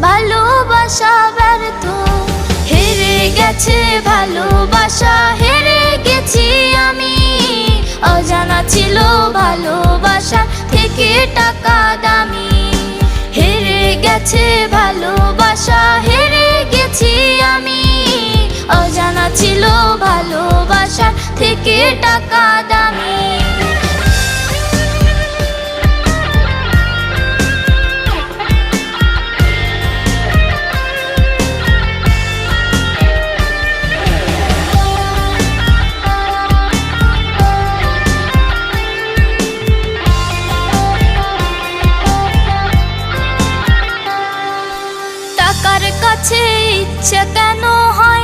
ভালোবাসা ব্যর্থ। হেরে গেছে ভালোবাসা, হেরে গেছি আমি। অজানা ছিল ভালোবাসা থেকে টাকা দামি। হেরে গেছে ভালোবাসা, হেরে গেছি আমি। অজানা ছিল ভালোবাসা থেকে টাকা দামি। কাছে ইচ্ছা কেন হয়